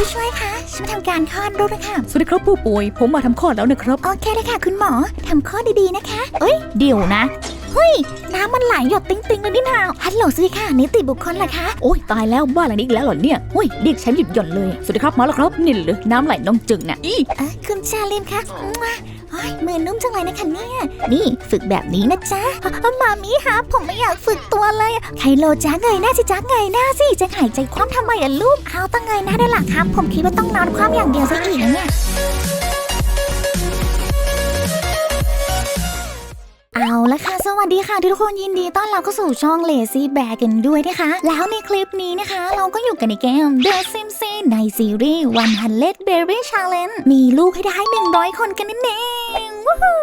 ผู้ช่วยคะฉันมาทำการคลอดลูกนะคะสวัสดีครับผู้ป่วย ผมมาทำคลอดแล้วนะครับ โอเคเลยค่ะ คุณหมอทำคลอดดีๆนะคะ เอ้ยเดี๋ยวนะ เฮ้ย น้ำมันไหลหยดติ๊งๆเลยนี่นาฮัลโหลสวัสดีค่ะนิติบุคคลเหรอคะ โอ้ยตายแล้วบ้านหลังนี้อีกแล้วเหรอเนี่ยเฮ้ยเรียกฉันหยุดหย่อนเลย สวัสดีครับมาแล้วครับนี่เลยน้ำไหลน้องจึงน่ะอีเออคุณชาลินคะมั่วโอ้ยมือนุ่มจังเลยนะคะเนี่ย นี่ฝึกแบบนี้นะจ๊ะอะมามีคะผมไม่อยากฝึกตัวเลยอะไคโลจ้าเงยหน้าสิจ้าเงยหน้าสิจะหายใจคว่ำทำไมล่ะลูกเอาต้องเงยหน้าได้หลักครับผมคิดว่าต้องนอนคว่ำอย่างเดียวซะอีกนะเนี่ย เอาละค่ะ สวัสดีค่ะ ทุกคนยินดีต้อนรับเข้าสู่ช่อง Lazy Bear กันด้วยนะคะ แล้วในคลิปนี้นะคะ เราก็อยู่กันในเกม The Sims ในซีรีส์ 100 Berry Challenge มีลูกให้ได้ 100 คนกันนั่นเองวู้ฮู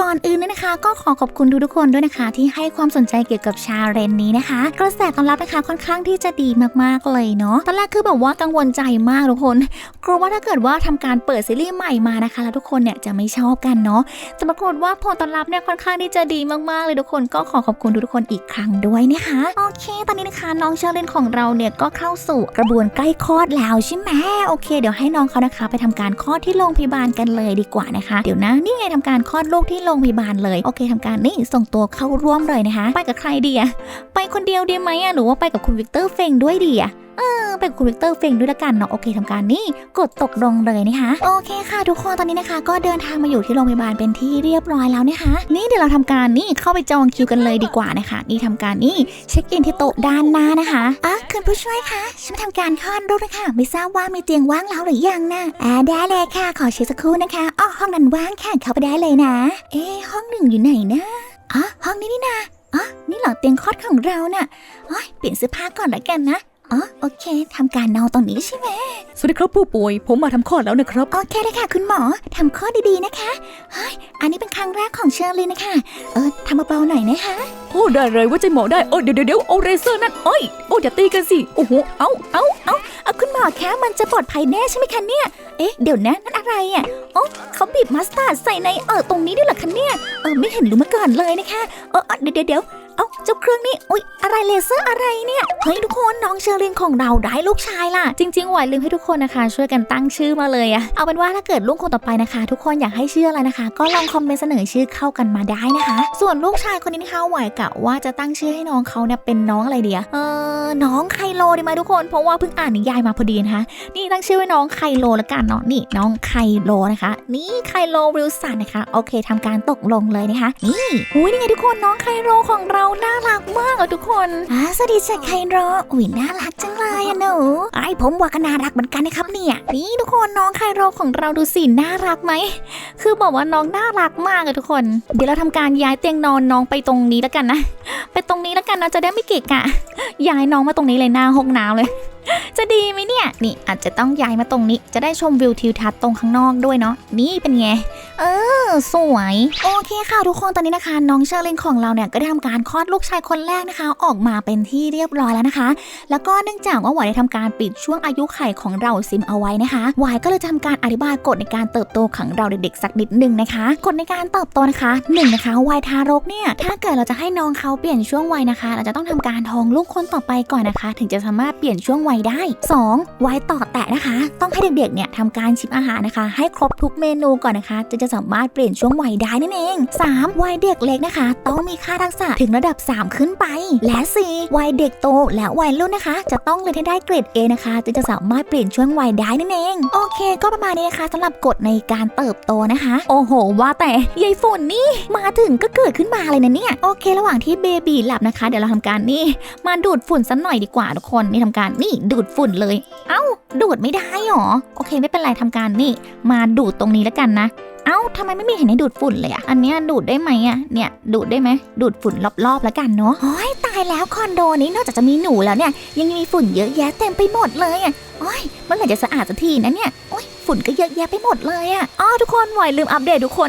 ก่อนอื่นนะคะ ก็ขอขอบคุณทุกๆคนด้วยนะคะ ที่ให้ความสนใจเกี่ยวกับชาเรนนี้นะคะ กระแสตอบรับนะคะค่อนข้างที่จะดีมากๆเลยเนาะตอนแรกคือแบบว่ากังวลใจมากทุกคนกลัวว่าถ้าเกิดว่าทำการเปิดซีรีส์ใหม่มานะคะ แล้วทุกคนเนี่ยจะไม่ชอบกันเนาะแต่ปรากฏว่าผลตอบรับเนี่ยค่อนข้างที่จะดีมากๆเลยทุกคนก็ขอขอบคุณทุกคนอีกครั้งด้วยนะคะโอเค ตอนนี้นะคะน้องเชอร์เลนของเราเนี่ยก็เข้าสู่กระบวนใกล้คลอดแล้วใช่ไหมโอเค เดี๋ยวให้น้องเขานะคะ ไปทำการคลอดที่โรงพยาบาลกันเลยดีกว่านะคะ เดี๋ยวนะนี่ไงทำการคลอดลูกที่โรงพยาบาลเลยโอเคทำการนี่ส่งตัวเข้าร่วมเลยนะคะ ไปกับใครดีอะไปคนเดียวดีไหมอะหรือว่าไปกับคุณวิกเตอร์เฟงด้วยดีอะ เออไปกับคุณวิกเตอร์เฟงด้วยละกันเนาะโอเคทำการนี่กดตกลงเลยนะคะโอเคค่ะ ทุกคนตอนนี้นะคะ ก็เดินทางมาอยู่ที่โรงพยาบาลเป็นที่เรียบร้อยแล้วนะคะ นี่เดี๋ยวเราทำการนี่เข้าไปจองคิวกันเลยดีกว่านะคะ นี่ทำการนี่เช็คอินที่โต๊ะด้านหน้านะคะอะคุณผู้ช่วยคะฉันมาทำการคลอดลูกนะคะไม่ทราบว่ามีเตียงว่างแล้วหรือยังนะอ่าได้เลยค่ะ ขอเช็คสักครู่นะคะอ๋อห้องนั้นว่างค่ะเข้าไปได้เลยนะ เอ๊ห้องหนึ่งอยู่ไหนนะอ๋อห้องนี้นี่นะอ๋อนี่เหรอเตียงคลอดของเราน่ะโอ้ยเปลี่ยนเสื้อผ้าก่อนละกันนะ อ๋อโอเคทำการนอนตรงนี้ใช่ไหมสวัสดีครับผู้ป่วย ผมมาทำคลอดแล้วนะครับ โอเคเลยค่ะ คุณหมอทำข้อดีๆนะคะเฮ้ยอันนี้เป็นครั้งแรกของเชอร์ลีนะคะ เออทำเบาๆหน่อยนะคะ โอ้ได้เลยว่าใจหมอได้โอ้เดี๋ยวเดี๋ยวเดี๋ยวเอาเรเซอร์นั่นโอ้ยโอ้อย่าตีกันสิโอ้โหเอ้าเอาเอาเอาคุณหมอคะมันจะปลอดภัยแน่ใช่ไหมคะเนี่ยเอ๊ะเดี๋ยวนะนั่นอะไรอะโอ้เขาบีบมัสตาร์ดใส่ในเออตรงนี้ด้วยเหรอคะเนี่ยเออไม่เห็นรู้มาก่อนเลยนะคะเออเออเดี๋ยวเดี๋ยวเดี๋ยวเอาเจ้าเครื่องนี้อุ๊ย อะไรเลเซอร์อะไรเนี่ย เฮ้ยทุกคนน้องเชอร์ลีนของเราได้ลูกชายล่ะ จริงๆหวายลืมให้ทุกคนนะคะ ช่วยกันตั้งชื่อมาเลยอะเอาเป็นว่าถ้าเกิดลูกคนต่อไปนะคะ ทุกคนอยากให้ชื่ออะไรนะคะ ก็ลองคอมเมนต์เสนอชื่อเข้ากันมาได้นะคะ ส่วนลูกชายคนนี้นะคะหวายกะว่าจะตั้งชื่อให้น้องเขาเนี่ยเป็นน้องอะไรเดียเออน้องไคโลดีไหมทุกคน เพราะว่าเพิ่งอ่านนิยายมาพอดีนะคะ นี่ตั้งชื่อไว้น้องไคโลละกันเนาะนี่น้องไคโลนะคะ นี่ไคโลวิลสันนะคะ โอเคทำการตกลงเลยนะคะ นี่อุ้ยนี่ไงทุกคนน้องไคโลของเราน่ารักมากอะทุกคนอ่าสวัสดีจ้ะไคโลอุ้ยน่ารักจังเลยอะหนูไอผมว่าก็น่ารักเหมือนกันนะครับเนี่ย นี่ทุกคนน้องไคโลของเราดูสิน่ารักไหม คือบอกว่าน้องน่ารักมากอะทุกคน เดี๋ยวเราทำการย้ายเตียงนอนน้องไปตรงนี้แล้วกันนะ ไปตรงนี้แล้วกันนะจะได้ไม่เกะกะ ย้ายน้องมาตรงนี้เลยหน้าห้องน้ำเลยจะดีไหมเนี่ย นี่อาจจะต้องย้ายมาตรงนี้ จะได้ชมวิวทิวทัศน์ตรงข้างนอกด้วยเนาะนี่เป็นไง เออ สวย โอเคค่ะทุกคนตอนนี้นะคะ น้องเชอร์ลินของเราเนี่ยก็ได้ทำการคลอดลูกชายคนแรกนะคะ ออกมาเป็นที่เรียบร้อยแล้วนะคะ แล้วก็เนื่องจากว่าวายได้ทำการปิดช่วงอายุไขของเราซิมเอาไว้นะคะวายก็เลยจะทำการอธิบายกฎในการเติบโตของเราเด็กๆสักนิดหนึ่งนะคะกฎในการเติบโตนะคะหนึ่งนะคะวัยทารกเนี่ยถ้าเกิดเราจะให้น้องเขาเปลี่ยนช่วงวัยนะคะ เราจะต้องทำการท้องลูกคนต่อไปก่อนนะคะ ถึงจะสามารถเปลี่ยนช่วงวัยได้ 2. วัยต่อแตะนะคะ ต้องให้เด็กๆเนี่ยทำการชิมอาหารนะคะ ให้ครบทุกเมนูก่อนนะคะจะจะสามารถเปลี่ยนช่วงวัยได้นั่นเอง 3. วัยเด็กเล็กนะคะ ต้องมีค่าทักษะถึงระดับ 3 ขึ้นไป และ 4. วัยเด็กโตและวัยรุ่นนะคะ จะต้องเรียนให้ได้เกรด A นะคะจะจะสามารถเปลี่ยนช่วงวัยได้นั่นเอง โอเค ก็ประมาณนี้นะคะสำหรับกฎในการเติบโตนะคะ โอ้โห ว่าแต่ยายฝนนี่มาถึงก็เกิดขึ้นมาเลยนะเนี่ยโอเค ระหว่างที่เบบีหลับนะคะ เดี๋ยวเราทำการนี่มาดูดฝุ่นสักหน่อยดีกว่าทุกคนนี่ทำการนี่ดูดฝุ่นเลย เอ้า ดูดไม่ได้หรอโอเค ไม่เป็นไรทำการนี่ มาดูดตรงนี้แล้วกันนะ เอ้าทำไมไม่มีเห็นให้ดูดฝุ่นเลยอะอันเนี้ยดูดได้ไหมอะเนี่ยดูดได้ไหมดูดฝุ่นรอบๆแล้วกันเนาะโอ้ยตายแล้วคอนโดนี้นอกจากจะมีหนูแล้วเนี่ยยังมีฝุ่นเยอะแยะเต็มไปหมดเลยอะโอ้ยเมื่อไหร่จะสะอาดสักทีนะเนี่ยโอ้ยฝุ่นก็เยอะแยะไปหมดเลยอะอ๋อทุกคนหวายลืมอัปเดตทุกคน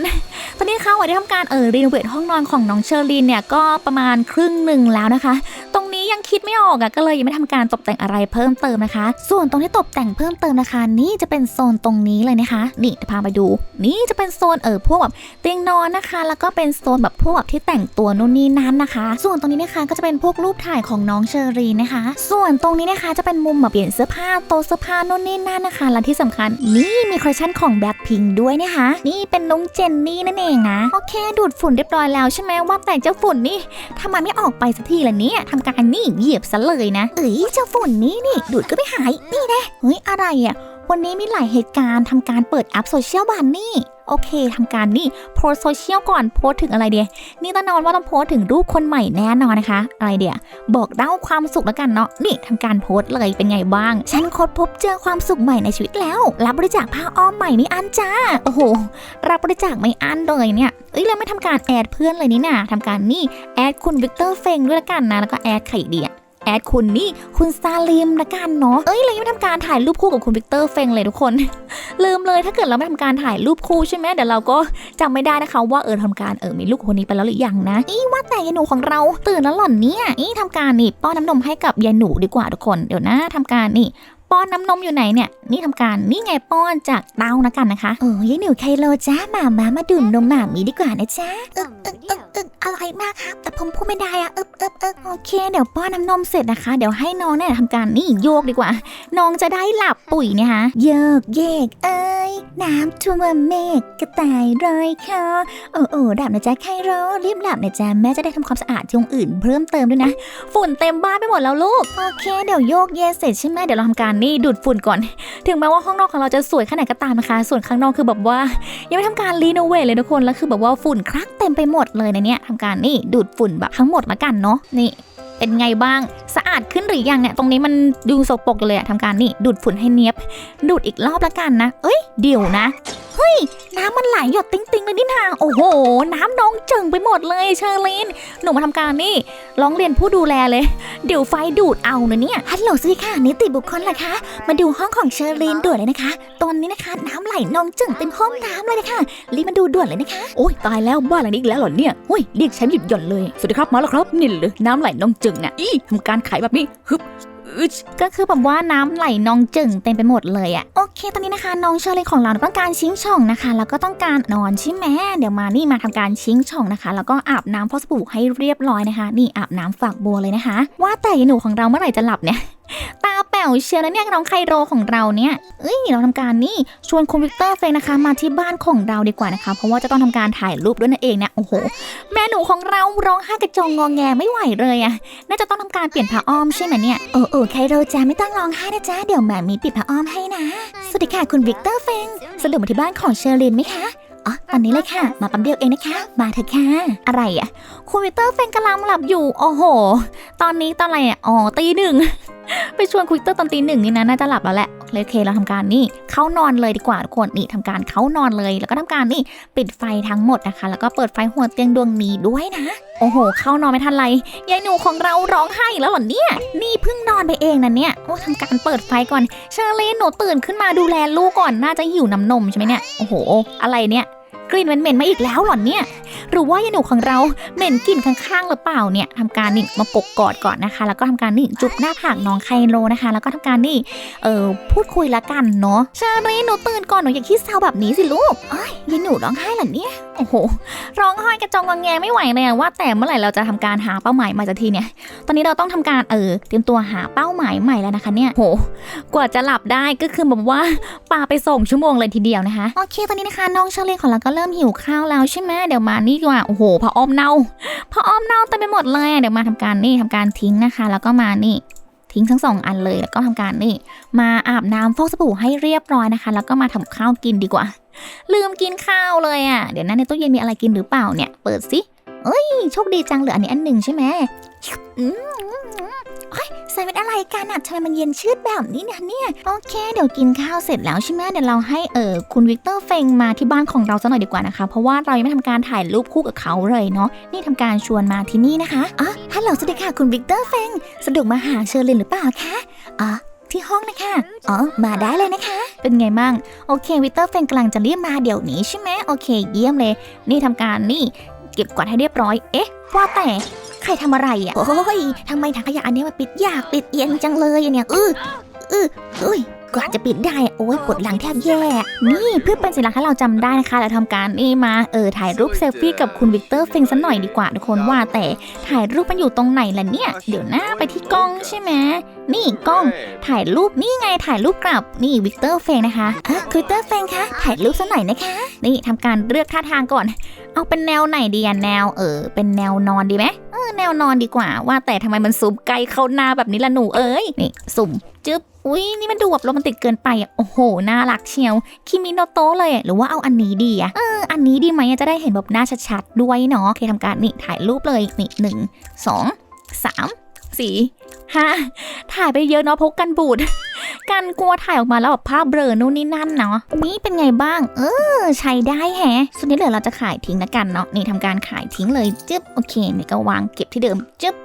ตอนนี้ค่ะหวายได้ทำการเออรีโนเวทห้องนอนของน้องเชอร์ลีนเนี่ยก็ประมาณครึ่งหนึ่งแล้วนะคะ ตรงนี้ยังคิดไม่ออกอะก็เลยยังไม่ทำการตกแต่งอะไรเพิ่มเติมนะคะ ส่วนตรงที่ตกแต่งเพิ่มเติมนะคะนี่จะเป็นโซนตรงนี้เลยนะคะ นี่จะพาไปดู นี่จะเป็นโซนเออพวกแบบเตียงนอนนะคะ แล้วก็เป็นโซนแบบพวกแบบที่แต่งตัวนู่นนี่นั่นนะคะ ส่วนตรงนี้นะคะก็จะเป็นพวกรูปถ่ายของน้องเชอรีนนะคะ ส่วนตรงนี้นะคะจะเป็นมุมแบบเปลี่ยนเสื้อผ้าโต๊ะเสื้อผ้านู่นนี่นั่นนะคะ และที่สำคัญนีี่มีคอลเลคชันของแบล็คพิงด้วยนะคะ นี่เป็นน้องเจนนี่นั่นเองนะ โอเค ดูดฝุ่นเรียบร้อยแล้วใช่ไหมว่าแต่เจ้าฝุ่นนี่ทำไมไม่ออกไปสักทีล่ะเนี่ยทำการนี่เหยียบซะเลยนะ เอ้ยเจ้าฝุ่นนี่นี่ดูดก็ไม่หายนี่แน่เฮ้ยอะไรอะ วันนี้มีหลายเหตุการณ์ทำการเปิดแอปโซเชียลบานนี่ โอเคทำการนี่โพสโซเชียลก่อนโพสถึงอะไรเดียนี่แน่นอนว่าต้องโพสถึงรูปคนใหม่แน่นอนนะคะ อะไรเดียบอกเล่าความสุขแล้วกันเนาะนี่ทำการโพสเลยเป็นไงบ้าง ฉันค้นพบเจอความสุขใหม่ในชีวิตแล้ว รับบริจาคผ้าอ้อมใหม่ไม่อันจ้าโอ้โหรับบริจาคไม่อันเลยเนี่ยเอ้ยเราไม่ทำการแอดเพื่อนเลยนี่นะทำการนี่แอดคุณวิกเตอร์เฟงด้วยละกันนะแล้วก็แอดไข่เดีย แอดคุณนี่คุณซาลิมละกันเนาะ เอ้ยเรายังไม่ทำการถ่ายรูปคู่กับคุณวิกเตอร์เฟงเลยทุกคน ลืมเลยถ้าเกิดเราไม่ทำการถ่ายรูปคู่ใช่ไหมเดี๋ยวเราก็จำไม่ได้นะคะ ว่าเออทำการเออมีลูกคนนี้ไปแล้วหรือยังนะ อีว่าแต่ยายหนูของเราตื่นแล้วหล่อนเนี่ย อีทำการนี่ป้อนน้ำนมให้กับยายหนูดีกว่าทุกคน เดี๋ยวนะทำการนี่ ป้อนน้ำนมอยู่ไหนเนี่ย นี่ทำการนี่ไงป้อนจากเต้านะกันนะคะเออยายหนูไคโลจ้าหมามามาดื่มนมหมามีดีกว่านะจ๊ะอึกอึกอึกอึกอร่อยมากครับ แต่ผมพูดไม่ได้อะอึกอึกอึกโอเค เดี๋ยวป้อนน้ำนมเสร็จนะคะ เดี๋ยวให้น้องเนี่ยทำการนี่โยกดีกว่า น้องจะได้หลับปุ๋ยเนี่ยฮะโยกเยกเอ้ยน้ำท่วมเมฆกระต่ายรอยคอโอ้โอ้ดับนะจ๊ะไคโรรีบหลับนะจ๊ะแม่จะได้ทำความสะอาดที่ห้องอื่นเพิ่มเติมด้วยนะ ฝุ่นเต็มบ้านไปหมดแล้วลูกโอเค เดี๋ยวโยกเยกเสร็จใช่ไหมเดี๋ยวเราทำการนี่ดูดฝุ่นก่อน ถึงแม้ว่าห้องนอกของเราจะสวยแค่ไหนก็ตามนะคะ ส่วนข้างนอกคือแบบว่า ยังไม่ทำการรีโนเวทเลยทุกคนแล้วคือแบบว่าฝุ่นคลักเต็มไปหมดเลยนะเนี่ยทำการนี่ดูดฝุ่นแบบทั้งหมดละกันเนาะนี่เป็นไงบ้าง สะอาดขึ้นหรือยังเนี่ย ตรงนี้มันดูสกปรกเลยอะทำการนี่ดูดฝุ่นให้เนียบ ดูดอีกรอบละกันนะ เอ้ยเดี๋ยวนะเฮ้ย น้ำมันไหลหยดติ๊งๆเลยนี่นาโอ้โห น้ำนองเจิ่งไปหมดเลยเชอร์ลิน หนูมาทำการนี่ร้องเรียนผู้ดูแลเลย เดี๋ยวไฟดูดเอานะเนี่ย ฮัลโหลสวัสดีค่ะ นิติบุคคลเหรอคะ มาดูห้องของเชอร์ลีนด่วนเลยนะคะ ตอนนี้นะคะน้ำไหลนองจึ่งเต็มห้องน้ำเลยนะคะ รีบมาดูด่วนเลยนะคะ โอ้ยตายแล้วบ้านหลังนี้อีกแล้วเหรอเนี่ยเฮ้ยเรียกฉันหยุดหย่อนเลย สวัสดีครับมาแล้วครับนี่เลยน้ำไหลนองจึงน่ะอีทำการขายแบบนี้ฮึบ อึชก็คือแบบว่าน้ำไหลนองจึ่งเต็มไปหมดเลยอะโอเค ตอนนี้นะคะน้องเชอร์ลีนของเราต้องการชิงช่องนะคะ แล้วก็ต้องการนอนใช่ไหมเดี๋ยวมานี่มาทำการชิงช่องนะคะ แล้วก็อาบน้ำพอกสบู่ให้เรียบร้อยนะคะ นี่อาบน้ำฝากบัวเลยนะคะ ว่าแต่ยายหนูของเราเมื่อไหร่จะหลับเนี่ย ตาแป๋วเชียวนะเนี่ยน้องไคโรของเราเนี่ยเอ้ยเราทำการนี่ชวนคุณวิกเตอร์เฟงนะคะ มาที่บ้านของเราดีกว่านะคะ เพราะว่าจะต้องทำการถ่ายรูปด้วยนั่นเองเนี่ยโอ้โห แม่หนูของเราร้องไห้กระจองงอแงไม่ไหวเลยอะน่าจะต้องทำการเปลี่ยนผ้าอ้อมใช่ไหมเนี่ยเออเออไคโรจ้าไม่ต้องร้องไห้นะจ๊ะเดี๋ยวแม่มีปิดผ้าอ้อมให้นะสวัสดีค่ะคุณวิกเตอร์เฟงสรุปมาที่บ้านของเชอร์ลินไหมคะ อ๋อ ตอนนี้เลยค่ะ มาปั๊มเดียวเองนะคะ มาเถอะค่ะ อะไรอะคุณวิเตอร์เฟงกำลังหลับอยู่ โอ้โห ตอนนี้ตอนอะไรอะอ๋อ ตีหนึ่ง ไปชวนคุยเตอร์ตอนตีหนึ่งนี่นะน่าจะหลับแล้วแหละเลยโอเคเราทำการนี่เข้านอนเลยดีกว่าทุกคนนี่ทำการเข้านอนเลย แล้วก็ทำการนี่ปิดไฟทั้งหมดนะคะ แล้วก็เปิดไฟหัวเตียงดวงนี้ด้วยนะ โอ้โห เข้านอนไม่ทันไรยายหนูของเราร้องไห้อีกแล้วหรอเนี่ย นี่เพิ่งนอนไปเองนะเนี่ยโอ้ทำการเปิดไฟก่อนเชอร์ลีนหนูตื่นขึ้นมาดูแลลูกก่อนน่าจะหิวน้ำนมใช่ไหมเนี่ยโอ้โห อะไรเนี่ย กลิ่นเหม็นๆมาอีกแล้วหรอเนี่ยหรือว่ายาหนูของเราเหม็นกลิ่นข้างๆหรือเปล่าเนี่ยทำการนี่มากกกอดก่อนนะคะ แล้วก็ทำการนี่จุบหน้าผากน้องไคโลนะคะ แล้วก็ทำการนี่เออพูดคุยละกันเนาะชารีหนูตื่นก่อนหนูอย่าคิดเศร้าแบบนี้สิลูกเอ้ยยายหนูร้องไห้เหรอเนี่ยโอ้โหร้องไห้กระจองงอแงไม่ไหวเลยว่า แต่เมื่อไหร่เราจะทำการหาเป้าหมายใหม่สักทีเนี่ย ตอนนี้เราต้องทำการเออเตรียมตัวหาเป้าหมายใหม่แล้วนะคะเนี่ยโหกว่าจะหลับได้ก็คือแบบว่าปาไปส่งชั่วโมงเลยทีเดียวนะคะโอเคตอนนี้นะคะน้องเชอรี่ของเราก็เริ่มหิวข้าวแล้วใช่ไหมเดี๋ยวมานี่ดีกว่าโอ้โหผ้าอ้อมเน่าผ้าอ้อมเน่าเต็มไปหมดเลยเดี๋ยวมาทำการนี่ทำการทิ้งนะคะ แล้วก็มานี่ทิ้งทั้งสองอันเลยแล้วก็ทำการนี่ มาอาบน้ำฟอกสบู่ให้เรียบร้อยนะคะ แล้วก็มาทำข้าวกินดีกว่า ลืมกินข้าวเลยอะเดี๋ยวนะในตู้เย็นมีอะไรกินหรือเปล่าเนี่ย เปิดสิเอ้ยโชคดีจังเหลืออันนี้อันหนึ่งใช่ไหมอืม เฮ้ยใส่เป็นอะไรกันอะทำไมมันเย็นชืดแบบนี้เนี่ยเนี่ย โอเค เดี๋ยวกินข้าวเสร็จแล้วใช่ไหมเดี๋ยวเราให้เออคุณวิกเตอร์เฟงมาที่บ้านของเราสักหน่อยดีกว่านะคะ เพราะว่าเรายังไม่ทำการถ่ายรูปคู่กับเขาเลยเนาะ นี่ทำการชวนมาที่นี่นะคะอ๋อฮัลโหลสวัสดีค่ะคุณวิกเตอร์เฟงสะดวกมาหาเชอร์ลินหรือเปล่าคะอ๋อที่ห้องนะคะ อ๋อ มาได้เลยนะคะ เป็นไงบ้างโอเค วิกเตอร์เฟนกำลังจะรีบมาเดี๋ยวนี้ใช่ไหม โอเค เยี่ยมเลย นี่ทำการนี่เก็บกวาดให้เรียบร้อย เอ๊ะ ว่าแต่ใครทำอะไรอะ โอ้ยทำไมถังขยะอันนี้มันปิดยากปิดเอียงจังเลยอะเนี่ยอืออืออุ้ยกว่าจะปิดได้ โอ้ยปวดหลังแทบแย่ นี่เพื่อเป็นสัญลักษณ์ให้เราจำได้นะคะ เราทำการนี่มา เออ ถ่ายรูปเซลฟี่กับคุณวิกเตอร์เฟงสักหน่อยดีกว่าทุกคนว่าแต่ถ่ายรูปมันอยู่ตรงไหนล่ะเนี่ย เดี๋ยวหนะไปที่กล้องใช่ไหม นี่กล้อง ถ่ายรูปนี่ไงถ่ายรูปกลับนี่วิกเตอร์เฟงนะคะอะวิกเตอร์เฟงคะถ่ายรูปสักหน่อยนะคะ นี่ทำการเลือกท่าทางก่อน เอาเป็นแนวไหนดีอะแนวเออเป็นแนวนอนดีไหมเออแนวนอนดีกว่า ว่าแต่ทำไมมันซูมไกลเข้าหน้าแบบนี้ล่ะหนูเอ้ยนี่สุ่มจึ๊บอุ้ยนี่มันดูแบบโรแมนติกเกินไปอะโอ้โหน่ารักเชียวคิมิโนโตะเลยอะหรือว่าเอาอันนี้ดีอะเอออันนี้ดีไหมอะจะได้เห็นแบบหน้าชัดๆด้วยเนาะโอเคทำการนี่ถ่ายรูปเลยนี่หนึ่งสองสามสี่ ฮะถ่ายไปเยอะเนาะพกกันบูด กันกลัวถ่ายออกมาแล้วแบบภาพเบลอนู่นนี่นั่นเนาะนี่เป็นไงบ้าง เออ ใช้ได้แฮะส่วนนี้เหลือเราจะขายทิ้งละกันเนาะนี่ทำการขายทิ้งเลยจึ๊บโอเคนี่ก็วางเก็บที่เดิมจึ๊บ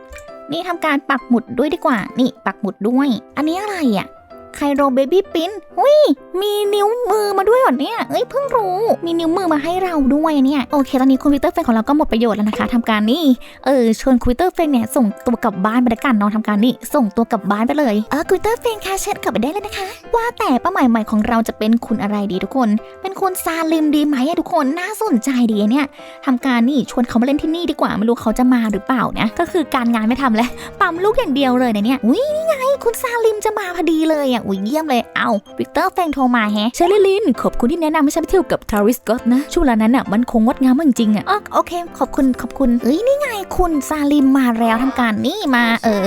นี่ทำการปักหมุดด้วยดีกว่า นี่ปักหมุดด้วย อันนี้อะไรอะ่ะ ไคโรเบบี้ปิ้นหุยมีนิ้วมือมาด้วยเหรอเนี่ย เอ้ยเพิ่งรู้ มีนิ้วมือมาให้เราด้วยเนี่ย โอเค ตอนนี้คอมพิวเตอร์เฟนของเราก็หมดประโยชน์แล้วนะคะทำการนี่ เออชวนคอมพิวเตอร์เฟนเนี่ยส่งตัวกลับบ้านไปละกันเนาะทำการนี่ ส่งตัวกลับบ้านไปเลย เออคอมพิวเตอร์เฟนคะเชิญกลับไปได้เลยนะคะ ว่าแต่เป้าหมายใหม่ของเราจะเป็นคุณอะไรดีทุกคน เป็นคุณซาลิมดีไหมอะทุกคน น่าสนใจดีเนี่ยทำการนี่ชวนเขามาเล่นที่นี่ดีกว่า ไม่รู้เขาจะมาหรือเปล่านะ ก็คือการงานไม่ทำแล้ว ปั๊มลูกอย่างเดียวเลยนะเนี่ย อุ้ยนี่ไง คุณซาลิมจะมาพอดีเลยอะอุ้ยเยี่ยมเลย เอาวิกเตอร์เฟงโทรมาแฮะเชอรี่ลิน ขอบคุณที่แนะนำให้ฉันไปเที่ยวกับทาริสกอตนะ ช่วงเวลานั้นอะมันคงงดงามมากจริงๆอะอ๋อโอเค ขอบคุณขอบคุณเอ้ยนี่ไงคุณซาลิมมาแล้วทำการนี่มาเออ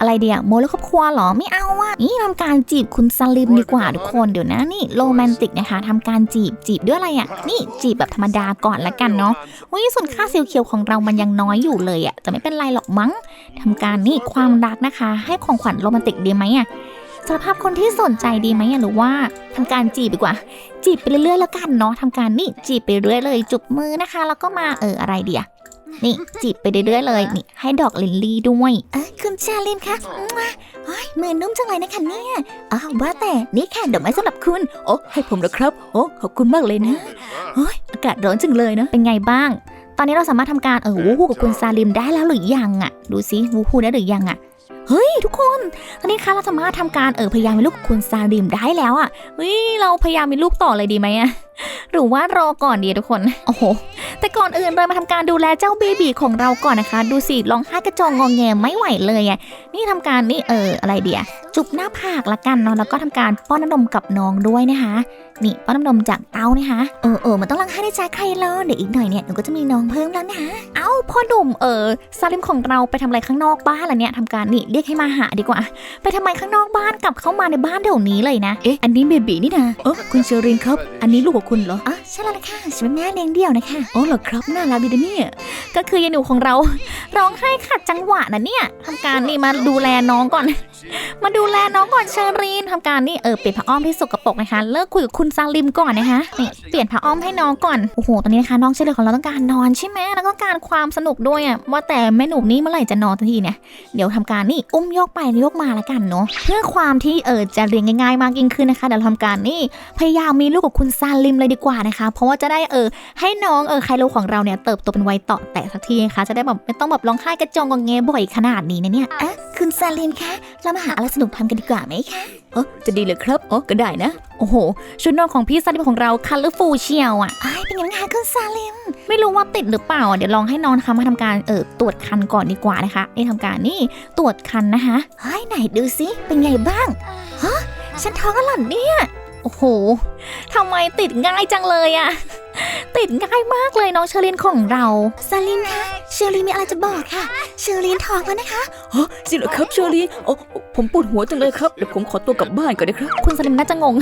อะไรเดียวโมแล้วครอบครัวเหรอไม่เอาอะนี่ทำการจีบคุณซาลิมดีกว่าทุกคนเดี๋ยวนะนี่โรแมนติกนะคะทำการจีบจีบด้วยอะไรอะนี่จีบแบบธรรมดาก่อนละกันเนาะวิส่วนค่าสีเขียวของเรามันยังน้อยอยู่เลยอะจะไม่เป็นไรหรอกมั้งทำการนี่ความรักนะคะ ให้ของขวัญโรแมนติกดีไหมอะ สารภาพคนที่สนใจดีไหมอะหรือว่าทำการจีบดีกว่า จีบไปเรื่อยๆแล้วกันเนาะทำการนี่จีบไปเรื่อยเลยจุบมือนะคะ แล้วก็มาเอออะไรเดียนี่จีบไปเรื่อยๆเลยนี่ให้ดอกลิลลี่ด้วยเอ้ยคุณชาลินคะเฮ้ยมือนุ่มจังเลยนะคะเนี่ยอ้าวว่าแต่นี่ค่ะดอกไม้สำหรับคุณ โอ้ให้ผมนะครับ โอ้ขอบคุณมากเลยนะเฮ้ยอากาศร้อนจังเลยนะ เป็นไงบ้าง ตอนนี้เราสามารถทำการเออวูฮูกับคุณซาลิมได้แล้วหรือยังอะดูซิวูฮูได้หรือยังอะ เฮ้ยทุกคนตอนนี้คะเราสามารถทำการเออพยายามมีลูกคุณซาริมได้แล้วอะเฮ้ยเราพยายามมีลูกต่อเลยดีไหมอะ หรือว่ารอก่อนดีทุกคน โอ้โห แต่ก่อนอื่นเลยมาทำการดูแลเจ้าเบบีของเราก่อนนะคะ ดูสิร้องไห้กระจองงอแงไม่ไหวเลยอะนี่ทำการนี่เอออะไรเดียจุบหน้าผากละกันเนาะแล้วก็ทำการป้อนน้ำนมกับน้องด้วยนะคะ นี่ป้อนน้ำนมจากเต้านะคะเออเออมันต้องรังให้ในใจใครเลยเดี๋ยวอีกหน่อยเนี่ยหนูก็จะมีน้องเพิ่มแล้วนะเอ้าพ่อหนุ่มเออซาลิมของเราไปทำอะไรข้างนอกบ้านล่ะเนี่ยทำการนี่เรียกให้มาหาดีกว่า ไปทำไมข้างนอกบ้านกลับเข้ามาในบ้านเดี๋ยวนี้เลยนะเอ๊ะอันนี้เบบีนี่นะเออคุณเชอรินครับ อันนี้ลูกของคุณเหรออ๋อใช่แล้วละค่ะฉันเป็นแม่เลี้ยงเดี่ยวนะคะอ๋อเหรอครับน่ารักดีนะเนี่ยก็คือยายหนูของเรา ร้องไห้ขัดจังหวะนะเนี่ยทำการนี่มาดูแลน้องก่อน มาดูแลน้องก่อนเชอรีนทำการนี่เออเปลี่ยนผ้าอ้อมที่สกปรกนะคะ เลิกคุยกับคุณซาลิมก่อนนะคะนี่เปลี่ยนผ้าอ้อมให้น้องก่อนโอ้โหตอนนี้นะคะน้องเชอรีนของเราต้องการนอนใช่ไหมแล้วก็การความสนุกด้วยอะว่าแต่แม่หนุ่มนี่เมื่อไหร่จะนอนทันทีเนี่ยเดี๋ยวทำการนี่อุ้มโยกไปโยกมาละกันเนาะเพื่อความที่เออจะเรียนง่ายๆมากยิ่งขึ้นนะคะเดี๋ยวเราทำการนี่พยายามมีลูกกับคุณซาลิมเลยดีกว่านะคะ เพราะว่าจะได้เออให้น้องเออไคโลของเราเนี่ยเติบโตเป็นวัยต่อแต่สักทีนะคะจะได้แบบไม่ต้องแบบร้องไห้กระจองงอแงบ่อยขนาดนี้นะเนี่ยอะคุณซาลินคะเรามาหาอะไรสนุกทำกันดีกว่าไหมคะเออจะดีเลยครับอ๋อก็ได้นะ โอ้โห ชุดนอนของพี่ซันนี่ของเราคัลเลอร์ฟูเชียวอะอ้ายเป็นยังไงคะคุณซาลิม ไม่รู้ว่าติดหรือเปล่าอะเดี๋ยวลองให้น้องนะคะมาทำการเออตรวจคันก่อนดีกว่านะคะนี่ทำการนี่ตรวจคันนะคะเฮ้ยไหนดูซิเป็นไงบ้างฮะฉันท้องแล้วเหรอเนี่ย โอ้โหทำไมติดง่ายจังเลยอะติดง่ายมากเลยน้องเชอรินของเรา ซาลินคะเชอรินมีอะไรจะบอกค่ะ เชอรินท้องแล้วนะคะ ฮะจริงเหรอครับเชอรี่โอ้ผมปวดหัวจังเลยครับเดี๋ยวผมขอตัวกลับบ้านก่อนนะครับ คุณสลิมน่าจะงง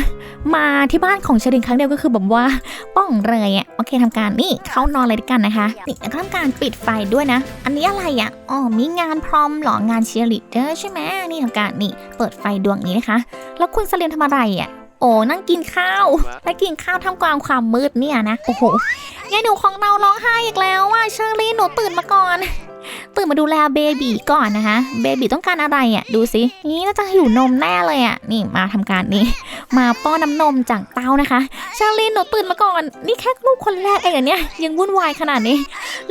มาที่บ้านของเชอรินครั้งเดียวก็คือแบบว่า ป้องเลยอะโอเคทำการนี่เข้านอนเลยด้วยกันนะคะนี่แล้วก็ทำการปิดไฟด้วยนะ อันนี้อะไรอะอ๋อมีงานพรอมเหรองานเชียร์ลีดเดอร์ใช่ไหมนี่ทำการนี่เปิดไฟดวงนี้นะคะ แล้วคุณสลิมทำอะไรอะ โอ้นั่งกินข้าวและกินข้าวท่ามกลางความมืดเนี่ยนะ โอ้โหยายหนูของเราร้องไห้อีกแล้วว่าเชอรี่หนูตื่นมาก่อน ตื่นมาดูแลเบบีก่อนนะคะ เบบีต้องการอะไรอะ ดูสิ นี่น่าจะหิวนมแน่เลยอะ นี่มาทำการนี่มาป้อนน้ำนมจากเต้านะคะ ชาลีนหนูตื่นมาก่อน นี่แค่ลูกคนแรกเองเหรอเนี่ย ยังวุ่นวายขนาดนี้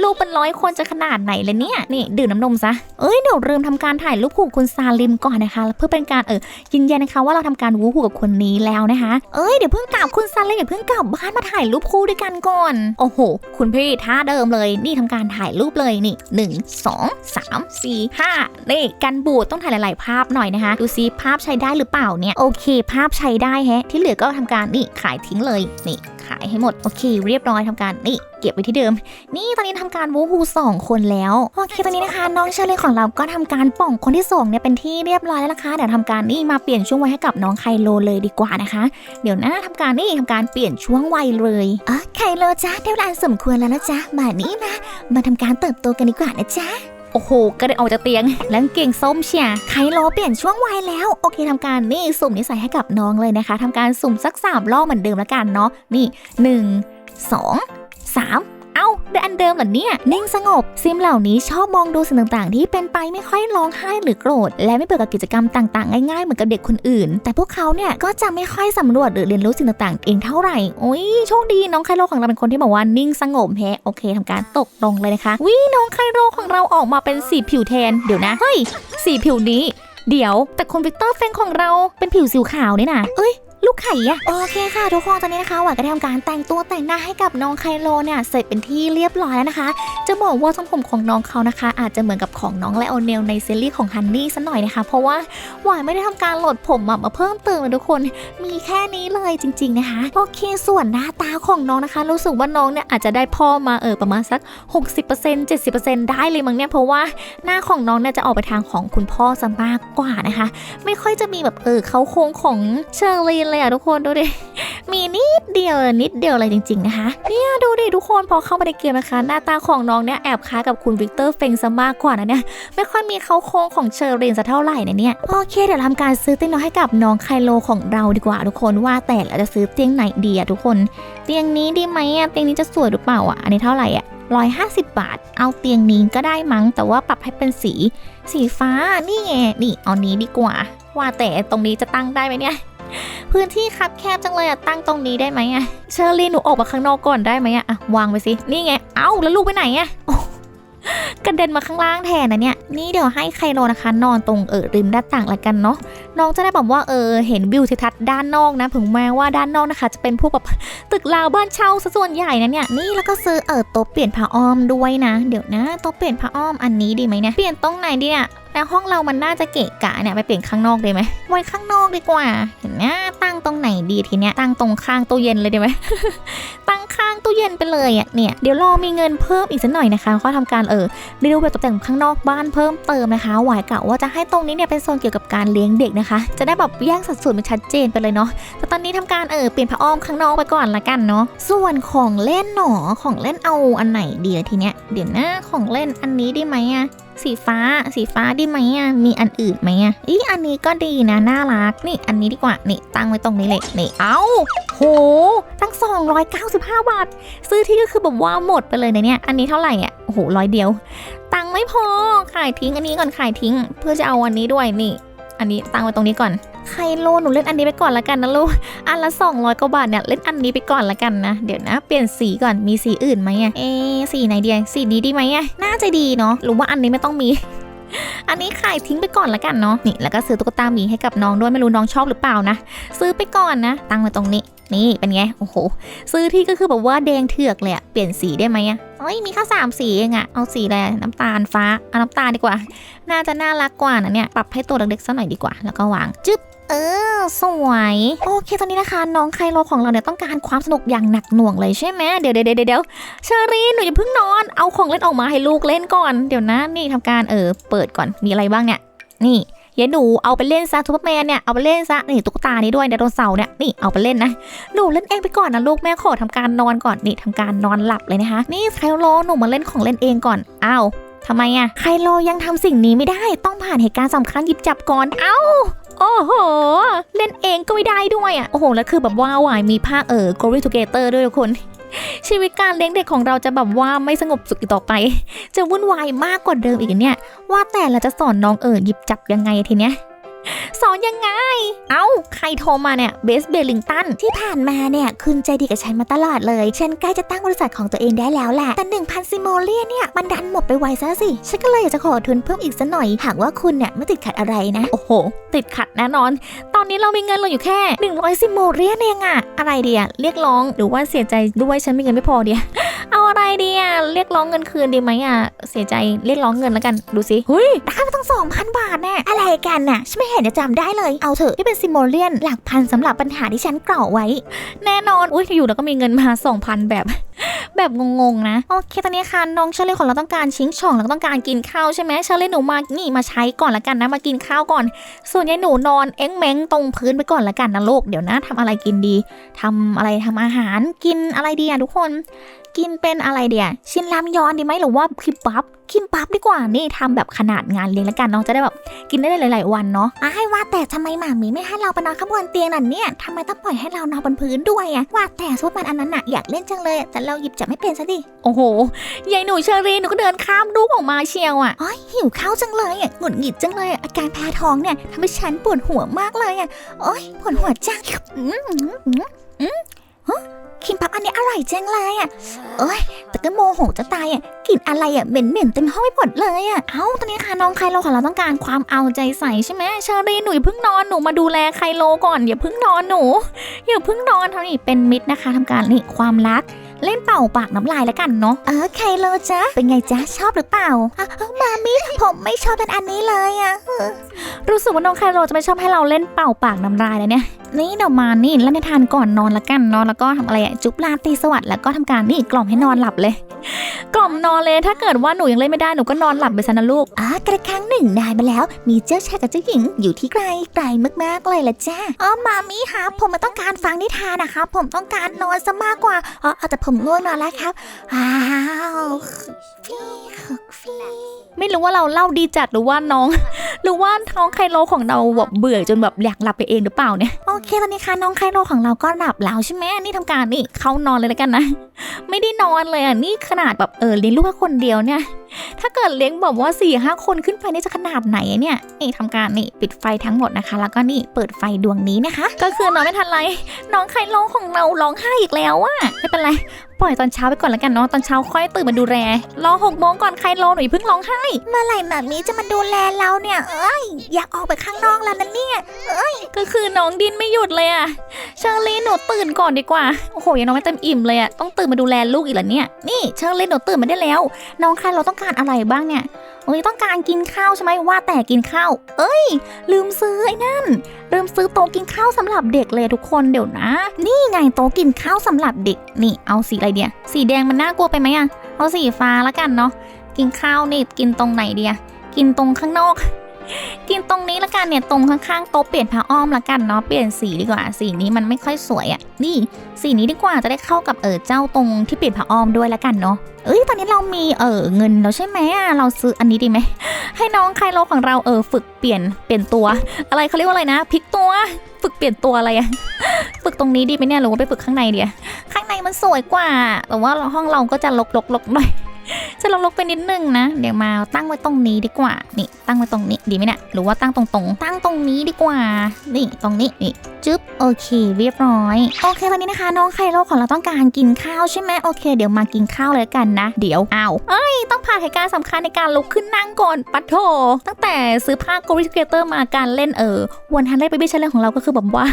ลูกเป็นร้อยคนจะขนาดไหนเลยเนี่ย นี่ดื่มน้ำนมซะ เอ้ยเดี๋ยวลืมทำการถ่ายรูปคู่คุณซาลิมก่อนนะคะ เพื่อเป็นการเออยืนยันนะคะว่าเราทำการวู้ฮู้กับคนนี้แล้วนะคะ เอ้ยเดี๋ยวเพิ่งกลับคุณซาลิมอย่าเพิ่งกลับบ้านมาถ่ายรูปคู่ด้วยกันก่อน โอ้โห คุณพี่ท่าเดิมเลย นี่ทำการถ่ายรูปเลยนี่หนึ่งสองสามสี่ห้านี่กันบูดต้องถ่ายหลาย ๆ ภาพหน่อยนะคะ ดูซิภาพใช้ได้หรือเปล่าเนี่ย โอเค ภาพใช้ได้แฮะ ที่เหลือก็ทำการนี่ขายทิ้งเลยนี่ขายให้หมด โอเค เรียบร้อยทำการนี่ ก็บไว้ที่เดิม นี่ตอนนี้ทำการวูฮูสองคนแล้วโอเคตอนนี้นะคะน้องเชอรี่ของเราก็ทำการป่องคนที่สองเนี่ยเป็นที่เรียบร้อยแล้วนะคะเดี๋ยวทำการนี่มาเปลี่ยนช่วงวัยให้กับน้องไคโลเลยดีกว่านะคะ เดี๋ยวนะทำการนี่ทำการเปลี่ยนช่วงวัยเลยอ๋อไคโลจ้าได้เวลาสมควรแล้วนะจ๊ะมานี่นะมาทำการเติบโตกันดีกว่านะจ๊ะโอ้โหกระเด็นออกจากเตียง แล้วกางเก่งส้มเชียร์ไคโลเปลี่ยนช่วงวัยแล้ว โอเคทำการนี่สุ่มนิสัยให้กับน้องเลยนะคะทำการสุ่มสักสามรอบเหมือนเดิมแล้วกันเนาะ นี่หนึ่ งสอามเอ้าได้อันเดิมเหรอเนี่ย นิ่งสงบ ซิมเหล่านี้ชอบมองดูสิ่งต่างๆ ที่เป็นไปไม่ค่อยร้องไห้หรือโกรธ และไม่เบื่อกับกิจกรรมต่างๆ ง่ายๆ เหมือนกับเด็กคนอื่น แต่พวกเขาเนี่ยก็จะไม่ค่อยสำรวจหรือเรียนรู้สิ่งต่างๆ เองเท่าไหร่โอ้ยโชคดีน้องไคโรของเราเป็นคนที่บอกว่านิ่งสงบแฮะโอเคทำการตกลงเลยนะคะวิน้องไคโรของเราออกมาเป็นสีผิวแทนเดี๋ยวนะเฮ้ยสีผิวนี้ เดี๋ยว แต่คนวิกเตอร์เฟนของเราเป็นผิวสีขาวนี่นะเอ้ย ลูกไข่อะโอเคค่ะทุกคนตอนนี้นะคะหวานก็ได้ทำการแต่งตัวแต่งหน้าให้กับน้องไคโลเนี่ยเสร็จเป็นที่เรียบร้อยแล้วนะคะ จะบอกว่าทรงผมของน้องเขานะคะ อาจจะเหมือนกับของน้องไลโอเนลในซีรีส์ของฮันนี่ซะหน่อยนะคะ เพราะว่าหวานไม่ได้ทำการโหลดผมมาเพิ่มเติมเลยทุกคนมีแค่นี้เลยจริง ๆนะคะ โอเคส่วนหน้าตาของน้องนะคะ รู้สึกว่าน้องเนี่ยอาจจะได้พ่อมาเออประมาณสัก 60% 70%ได้เลยมั้งเนี่ยเพราะว่าหน้าของน้องเนี่ยจะออกไปทางของคุณพ่อซะมากกว่านะคะ ไม่ค่อยจะมีแบบเออเขาโครงของเชอร์ลีนเลยอะทุกคนดูดิ มีนิดเดียวนิดเดียวเลยจริง ๆนะคะ เนี่ยดูดิทุกคนพอเข้ามาในเกมนะคะ หน้าตาของน้องเนี่ยแอบคล้ายกับคุณวิกเตอร์เฟงซะมากกว่านะเนี่ยไม่ค่อยมีเขาโครงของเชอร์ลีนสักเท่าไหร่นะเนี่ยโอเค เดี๋ยวทำการซื้อเตียงนอนให้กับน้องไคโลของเราดีกว่าทุกคนว่าแต่เราจะซื้อเตียงไหนดีอะทุกคน เตียงนี้ดีไหมอะเตียงนี้จะสวยหรือเปล่าอะอันนี้เท่าไหร่อะร้อยห้าสิบบาท เอาเตียงนี้ก็ได้มั้ง แต่ว่าปรับให้เป็นสี สีฟ้า นี่ไง นี่ เอานี้ดีกว่า ว่าแต่ตรงนี้จะตั้งได้ไหมเนี่ย พื้นที่คับแคบจังเลยอะตั้งตรงนี้ได้ไหมอะเชอร์ลีนหนูออกมาข้างนอกก่อนได้ไหมอะอะวางไปสิ นี่ไง เอ้าแล้วลูกไปไหนอะกระเด็นมาข้างล่างแทนนะเนี่ย นี่เดี๋ยวให้ไคโลนะคะ นอนตรงเออริมด้านต่างละกันเนาะ น้องจะได้แบบว่าเออเห็นวิวทิวทัศน์ด้านนอกนะถึงแม้ว่าด้านนอกนะคะ จะเป็นพวกแบบตึกราวบ้านเช่าซะส่วนใหญ่นะเนี่ย นี่แล้วก็ซื้อเออโต๊ะเปลี่ยนผ้าอ้อมด้วยนะ เดี๋ยวนะโต๊ะเปลี่ยนผ้าอ้อมอันนี้ดีไหมเนี่ย เปลี่ยนตรงไหนดีเนี่ย แล้วห้องเรามันน่าจะเกะกะเนี่ยไปเปลี่ยนข้างนอกได้ไหมไว้ข้างนอกดีกว่า เห็นนะตั้งตรงไหนดีทีเนี้ยตั้งตรงข้างตู้เย็นเลยไดีไหมตั้งข้างตู้เย็นไปเลยอะเนี่ยเดี๋ยวรอมีเงินเพิ่มอีกสักหน่อยนะคะเขาทำการเออรีโนเวทตกแต่งข้างนอกบ้านเพิ่มเติมนะคะหวายกะว่าจะให้ตรงนี้เนี่ยเป็นโซนเกี่ยวกับการเลี้ยงเด็กนะคะ จะได้แบบแยกสัดส่วนมันชัดเจนไปเลยเนาะแต่ตอนนี้ทำการเออเปลี่ยนผ้าอ้อมข้างนอกไปก่อนละกันเนาะส่วนของเล่นหนอของเล่นเอาอันไหนดีทีเนี้ยเดี๋ยวนะของเล่นอันนี้ได้ไหมอะ สีฟ้า สีฟ้าได้ไหมอะ มีอันอื่นไหมอะอีอันนี้ก็ดีนะ น่ารัก นี่อันนี้ดีกว่า นี่ตั้งไว้ตรงนี้เลย นี่ เอาโห ตั้ง 295 บาท ซื้อที่ก็คือแบบว่าหมดไปเลยนะเนี่ย อันนี้เท่าไหร่อะ โอ้โหร้อยเดียว ตังไม่พอ ขายทิ้งอันนี้ก่อนขายทิ้ง เพื่อจะเอาอันนี้ด้วยนี่ อันนี้ตั้งไว้ตรงนี้ก่อนไคโลหนูเล่นอันนี้ไปก่อนละกันนะลูก อันละ 200กว่าบาทเนี่ยเล่นอันนี้ไปก่อนละกันนะ เดี๋ยวนะ เปลี่ยนสีก่อน มีสีอื่นไหมอะเอสีไหนดีอะสีนี้ดีไหมอะน่าจะดีเนาะ หรือว่าอันนี้ไม่ต้องมี อันนี้ขายทิ้งไปก่อนละกันเนาะ นี่แล้วก็ซื้อตุ๊กตาหมีให้กับน้องด้วย ไม่รู้น้องชอบหรือเปล่านะ ซื้อไปก่อนนะ ตั้งไว้ตรงนี้ นี่เป็นไง โอ้โห ซื้อที่ก็คือแบบว่าแดงเถือกเลยอะเปลี่ยนสีได้ไหมอะ เอ้ยมีแค่สามสีเองอะเอาสีอะไรน้ำตาลฟ้า เอาน้ำตาลดีกว่า น่าจะน่ารักกว่านะเนี่ย ปรับให้ตัวเล็กๆสักหน่อยดีกว่า แล้วก็วางจึ๊บเออ สวย โอเค ตอนนี้นะคะ น้องไคโลของเราเนี่ยต้องการความสนุกอย่างหนักหน่วงเลยใช่ไหมเดี๋ยวเดี๋ยวเดี๋ยวเดี๋ยวเชอรี่หนูอย่าเพิ่งนอน เอาของเล่นออกมาให้ลูกเล่นก่อน เดี๋ยวนะ นี่ทำการเออ เปิดก่อน มีอะไรบ้างเนี่ย นี่ ยายหนูเอาไปเล่นซะทูเปอร์แมนเนี่ยเอาไปเล่นซะนี่ตุ๊กตานี้ด้วยไดโนเสาร์เนี่ยนี่เอาไปเล่นนะหนูเล่นเองไปก่อนนะลูกแม่ขอทำการนอนก่อนนี่ทำการนอนหลับเลยนะคะ นี่ไคโลหนูมาเล่นของเล่นเองก่อนอ้าวทำไมอะไครโลยังทำสิ่งนี้ไม่ได้ ต้องผ่านเหตุการณ์สำคัญหยิบจับก่อน เอ้าโอ้โห เล่นเองก็ไม่ได้ด้วยอะ โอ้โห แล้วคือแบบว่าหวายมีภาคเออ Going Together ด้วยทุกคน ชีวิตการเลี้ยงเด็กของเราจะแบบว่าไม่สงบสุขอีกต่อไป จะวุ่นวายมากกว่าเดิมอีกเนี่ย ว่าแต่เราจะสอนน้องเออหยิบจับยังไงทีเนี้ยสอนยังไง เอ้า ใครโทรมาเนี่ย เบสเบลลิงตัน ที่ผ่านมาเนี่ย คุณใจดีกับฉันมาตลอดเลย ฉันใกล้จะตั้งบริษัทของตัวเองได้แล้วแหละ แต่หนึ่งพันซิโมเลียเนี่ย มันดันหมดไปไวซะสิ ฉันก็เลยอยากจะขอทุนเพิ่มอีกสักหน่อย หากว่าคุณเนี่ยไม่ติดขัดอะไรนะ โอ้โห ติดขัดแน่นอน อนนี้เรามีเงินเหเราอยู่แค่100ซิโมเลียนเองอะอะไรเดียเรียกร้องหรือว่าเสียใจด้วยฉันมีเงินไม่พอเดียเอาอะไรเดียเรียกร้องเงินคืนดีไหมอะ เสียใจเรียกร้องเงินแล้วกันดูสิเฮ้ยได้มาตั้งสองพันบาทแน่อะไรกันน่ะฉันไม่เห็นจะจำได้เลยเอาเถอะที่เป็นซิโมเลียนหลักพันสำหรับปัญหาที่ฉันกล่าวไว้ แน่นอนอุ้ยอยู่แล้วก็มีเงินมาสองพันแบบแบบงงๆนะ โอเคตอนนี้ค่ะน้องเชอรี่ของเราต้องการชิงช่องแล้วก็ต้องการกินข้าวใช่ไหมเชอรี่หนูมานี่มาใช้ก่อนละกันนะมากินข้าวก่อน ส่วนยายหนูนอนเอ็งเม้งตรงพื้นไปก่อนละกันนะลูกเดี๋ยวนะทำอะไรกินดีทำอะไรทำอาหารกินอะไรดีอะทุกคน กินเป็นอะไรเดียชินรามยอนดีไหมหรือว่าคิมบับคิมบับดีกว่านี่ทำแบบขนาดงานเลี้ยงละกันน้องจะได้แบบกินได้หลาย ๆ วันเนาะอะให้ว่าแต่ทำไมหมามีไม่ให้เราไปนอนข้างบนเตียงน่ะเนี่ยทำไมต้องปล่อยให้เรานอนบนพื้นด้วยอะว่าแต่สมมติมันอันนั้นน่ะอยากเล่นจังเลย แต่เราหยิบจับไม่เป็นซะดิโอ้โหยายหนูเชอรี่หนูก็เดินข้ามลูกออกมาเชียวอะอ๋อหิวข้าวจังเลยอะหงุดหงิดจังเลยอะอาการแพ้ท้องเนี่ยทำให้ฉันปวดหัวมากเลยอะโอ๊ยปวดหัวจังอืมอืมอืมอืมฮะ คิมปับอันนี้อร่อยจังเลยอะโอ๊ยแต่ก็โมโหจะตายอะกลิ่นอะไรอะเหม็นเหม็นๆเต็มห้องไปหมดเลยอะเอ้าตอนนี้ค่ะน้องใครเราของเราต้องการความเอาใจใส่ใช่ไหมเชอรี่หนูอย่าเพิ่งนอนหนูมาดูแลไคโลก่อนอย่าเพิ่งนอนหนูอย่าเพิ่งนอนเท่านี้เป็นมิตรนะคะทำการนี่ความรักเล่นเป่าปากน้ำลายแล้วกันเนาะ เออใครโลจ๊ะ เป็นไงจ๊ะ ชอบหรือเปล่าอะเอ้ามามิผมไม่ชอบเป็นอันนี้เลยอะรู้สึกว่าน้องไคโลจะไม่ชอบให้เราเล่นเป่าปากน้ำลายแล้วเนี่ย นี่เดี๋ยวมานี่เล่นนิทานก่อนนอนละกันเนาะแล้วก็ทำอะไรอะจุ๊บลาตรีสวัสดิ์แล้วก็ทำการนี่กล่อมให้นอนหลับเลย กล่อมนอนเลยถ้าเกิดว่าหนูยังเล่นไม่ได้หนูก็นอนหลับไปซะนะลูกอ่ากระครั้งหนึ่งนายมาแล้ว มีเจ้าชายกับเจ้าหญิงอยู่ที่ไกลไกลมากๆเลยล่ะจ้าอ๋อมามิครับผมไม่ต้องการฟังนิทานนะครับผมต้องการนอนซะมากกว่าอ๋อเอาแต่ผมง่วงนอนแล้วครับอ้าวฟีฟีไม่รู้ว่าเราเล่าดีจัดหรือว่าน้อง หรือว่าท้องไคโลของเราแบบเบื่อจนแบบอยากหลับไปเองหรือเปล่าเนี่ยโอเคตอนนี้ค่ะน้องไคโรของเราก็หลับแล้วใช่ไหมนี่ทำการนี่เขานอนเลยแล้วกันนะ ไม่ได้นอนเลยอะนี่ขนาดแบบเออเลี้ยงลูกแค่คนเดียวเนี่ย ถ้าเกิดเลี้ยงแบบว่า4ี่ห้าคนขึ้นไปนี่จะขนาดไหนอะเนี่ยนี่ทำการนี่ปิดไฟทั้งหมดนะคะ แล้วก็นี่เปิดไฟดวงนี้นะคะ ก็คือนอนไม่ทันไร น้องไคโลของเราร้องไห้อีกแล้วอะไม่เป็นไร ปล่อยตอนเช้าไปก่อนแล้วกันเนาะตอนเช้าค่อยตื่นมาดูแลรอหกโมงก่อนไคโลหนูอย่าเพิ่งร้องไห้เมื่อไหร่แบบนี้จะมาดูแลเราเนี่ย เอ้ยอยากออกไปข้างนอกแล้วนะเนี่ยก็คือน้องดินไม่หยุดเลยอะเชอรี่หนูตื่นก่อนดีกว่าโอ้โหยังนอนไม่เต็มอิ่มเลยอะต้องตื่นมาดูแลลูกอีกแล้วเนี่ยนี่เชอรี่หนูตื่นมาได้แล้ว น้องใครเราต้องการอะไรบ้างเนี่ย เอ้ยต้องการกินข้าวใช่ไหมว่าแต่กินข้าว เอ้ย ลืมซื้อไอ้นั่น ลืมซื้อโต๊ะกินข้าวสำหรับเด็กเลยทุกคนเดี๋ยวนะ นี่ไงโต๊ะกินข้าวสำหรับเด็กนี่เอาสีอะไรเดียสีแดงมันน่ากลัวไปไหมอะเอาสีฟ้าละกันเนาะกินข้าวนี่กินตรงไหนเดียกินตรงข้างนอก กินตรงนี้ละกันเนี่ยตรงข้างๆโต๊ะเปลี่ยนผ้าอ้อมละกันเนาะเปลี่ยนสีดีกว่าสีนี้มันไม่ค่อยสวยอะ่ะนี่สีนี้ดีกว่าจะได้เข้ากับเออเจ้าตรงที่เปลี่ยนผ้าอ้อมด้วยละกันเนาะเอ้ยตอนนี้เรามีเออเงินแล้วใช่ไหมอะเราซื้ออันนี้ดีไหมให้น้องไคโลของเราเออฝึกเปลี่ยนเปลี่ยนตัว อะไรเขาเรียกว่าอะไรนะพลิกตัวฝึกเปลี่ยนตัวอะไรอะฝึกตรงนี้ดีไหมเนี่ยหรือว่าไปฝึกข้างในเดียข้างในมันสวยกว่า แต่ว่าห้องเราก็จะลกๆๆหน่อย จะลกไปนิดนึงนะ เดี๋ยวมาตั้งไว้ตรงนี้ดีกว่า นี่ตั้งไว้ตรงนี้ดีไหมเนี่ยหรือว่าตั้งตรงๆ ตั้งตรงนี้ดีกว่า นี่ตรงนี้นี่จึ๊บโอเค เรียบร้อย โอเคตอนนี้นะคะ น้องไคโรของเราต้องการกินข้าวใช่ไหมโอเค เดี๋ยวมากินข้าวเลยกันนะ เดี๋ยวอ้าวเอ้ยต้องผ่านเหตุการณ์สำคัญในการลุกขึ้นนั่งก่อนปัดโถตั้งแต่ซื้อผ้าโกริสเกเตอร์มาการเล่นเออวันทันได้ไปบี้เชลเลของเราก็คือแบบว่า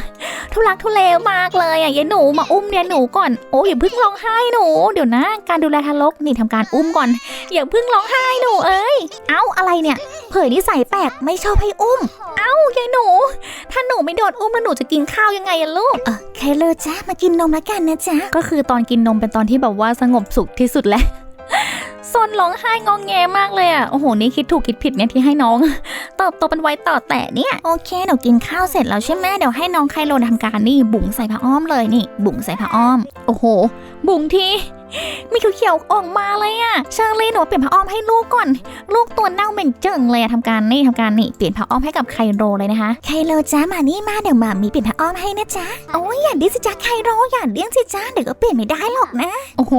ทุลักทุเลมากเลยอะยายหนูมาอุ้มเนี่ยหนูก่อนโอ้ยอย่าเพิ่งร้องไห้หนู เดี๋ยวนะ การดูแลทารกนี่ทำการอุ้มก่อน อย่าเพิ่งร้องไห้หนูเอ้ย เอ้าอะไรเนี่ย เผยนิสัยแปลกไม่ชอบให้อุ้ม เอ้ายายหนู ถ้าหนูไม่โดนอุ้มแล้วหนูจะกินข้าวยังไงอะลูก เออไคโรจ้ามากินนมละกันนะจ๊ะ ก็คือตอนกินนมเป็นตอนที่แบบว่าสงบสุขที่สุดแล้ว ซนร้องไห้งองแงมากเลยอะ โอ้โห นี่คิดถูกคิดผิดเนี่ยที่ให้น้องเติบโตเป็นวัยต่อแต่เนี่ย โอเคหนูกินข้าวเสร็จแล้วใช่ไหมเดี๋ยวให้น้องไคโรทำการนี่ บุ๋งใส่ผ้าอ้อมเลยนี่ บุ๋งใส่ผ้าอ้อม โอ้โห บุ๋งทีมีเขียวๆออกมาเลยอะเชอรี่หนูเปลี่ยนผ้าอ้อมให้ลูกก่อน ลูกตัวเน่าเหม็นเจิ่งเลยอะทำการนี่ทำการนี่เปลี่ยนผ้าอ้อมให้กับไคโรเลยนะคะ ไคโลจ้ามานี่มาเดี๋ยวหมามีเปลี่ยนผ้าอ้อมให้นะจ๊ะโอ้ยอย่าดิ้นสิจ๊ะไคโรอย่าเลี้ยงสิจ๊ะเดี๋ยวก็เปลี่ยนไม่ได้หรอกนะ โอ้โห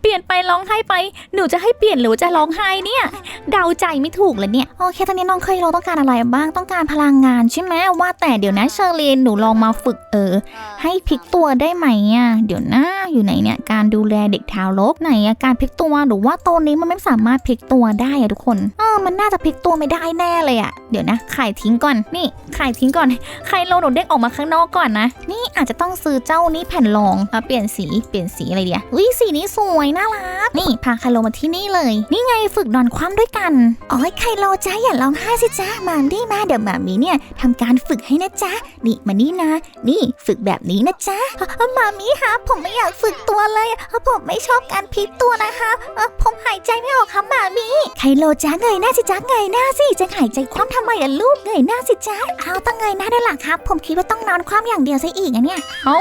เปลี่ยนไปร้องไห้ไปหนูจะให้เปลี่ยนหรือว่าจะร้องไห้เนี่ย เดาใจไม่ถูกเลยเนี่ย โอเค ตอนนี้น้องเคยเราต้องการอะไรบ้าง ต้องการพลังงานใช่ไหมว่าแต่เดี๋ยวนะเชอรีนหนูลองมาฝึกเออ ให้พลิกตัวได้ไหมอะ เดี๋ยวนะ อยู่ไหนเนี่ย การดูแลเด็กทารกไหนอะการพลิกตัวหรือว่าตัวนี้มันไม่สามารถพลิกตัวได้อะทุกคน เออ มันน่าจะพลิกตัวไม่ได้แน่เลยอะเดี๋ยวนะ ไข่ทิ้งก่อน นี่ ไข่ทิ้งก่อน ไข่โลหนูเด้งออกมาข้างนอกก่อนนะ นี่อาจจะต้องซื้อเจ้านี้แผ่นรองมาเปลี่ยนสี เปลี่ยนสีอะไรเดียอุ้ยสีนี้สวยน่ารัก นี่พาไคโลมาที่นี่เลย นี่ไงฝึกนอนคว่ำด้วยกันอ้ยไคโลจ้าอย่าร้องไห้สิจ๊ะมาดิมาเดี๋ยวหมามีเนี่ยทำการฝึกให้นะจ๊ะนี่มานี่นะ นี่ฝึกแบบนี้นะจ๊ะเอ่อหมามีฮะผมไม่อยากฝึกตัวเลยเอ่อผมไม่ชอบการพลิกตัวนะคะผมหายใจไม่ออกครับหมามีไคโลจ้าเงยหน้าสิจ๊ะเงยหน้าสิจะหายใจคว่ำทำไมอะลูกเงยหน้าสิจ๊ะเอาต้งเงยหน้าได้วยล่ะครับ ผมคิดว่าต้องนอนคว่ำอย่างเดียวซะอีกอะเนี่ยเอา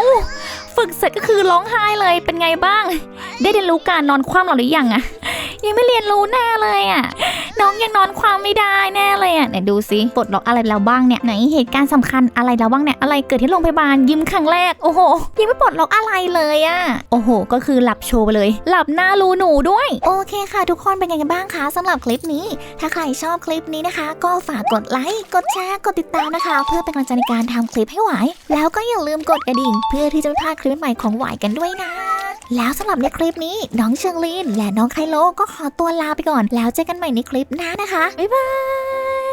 ฝึกเสร็จก็คือร้องไห้เลยเป็นไงบ้าง ได้เรียนรู้การนอนคว่ำเราหรือยังอะ ยังไม่เรียนรู้แน่เลยอะ น้องยังนอนคว่ำไม่ได้แน่เลยอะไหนดูสิปลดล็อกอะไรแล้วบ้างเนี่ยไหนเหตุการณ์สำคัญอะไรแล้วบ้างเนี่ยอะไรเกิดที่โรงพยาบาลยิ้มครั้งแรกโอ้โหยังไม่ปลดล็อกอะไรเลยอะโอ้โห ก็คือหลับโชว์ไปเลย หลับหน้ารูหนูด้วย โอเคค่ะ ทุกคนเป็นไงกันบ้างคะสำหรับคลิปนี้ ถ้าใครชอบคลิปนี้นะคะ ก็ฝากกดไลค์กดแชร์กดติดตามนะคะ เพื่อเป็นกำลังใจในการทำคลิปให้ไหวแล้วก็อย่าลืมกดกระดิ่ง เพื่อที่จะไม่พลาดคลิปใหม่ของไหวกันด้วยนะแล้วสำหรับในคลิปนี้น้องเชิงลินและน้องไคโลก็ขอตัวลาไปก่อน แล้วเจอกันใหม่ในคปหน้านะคะ บ๊ายบาย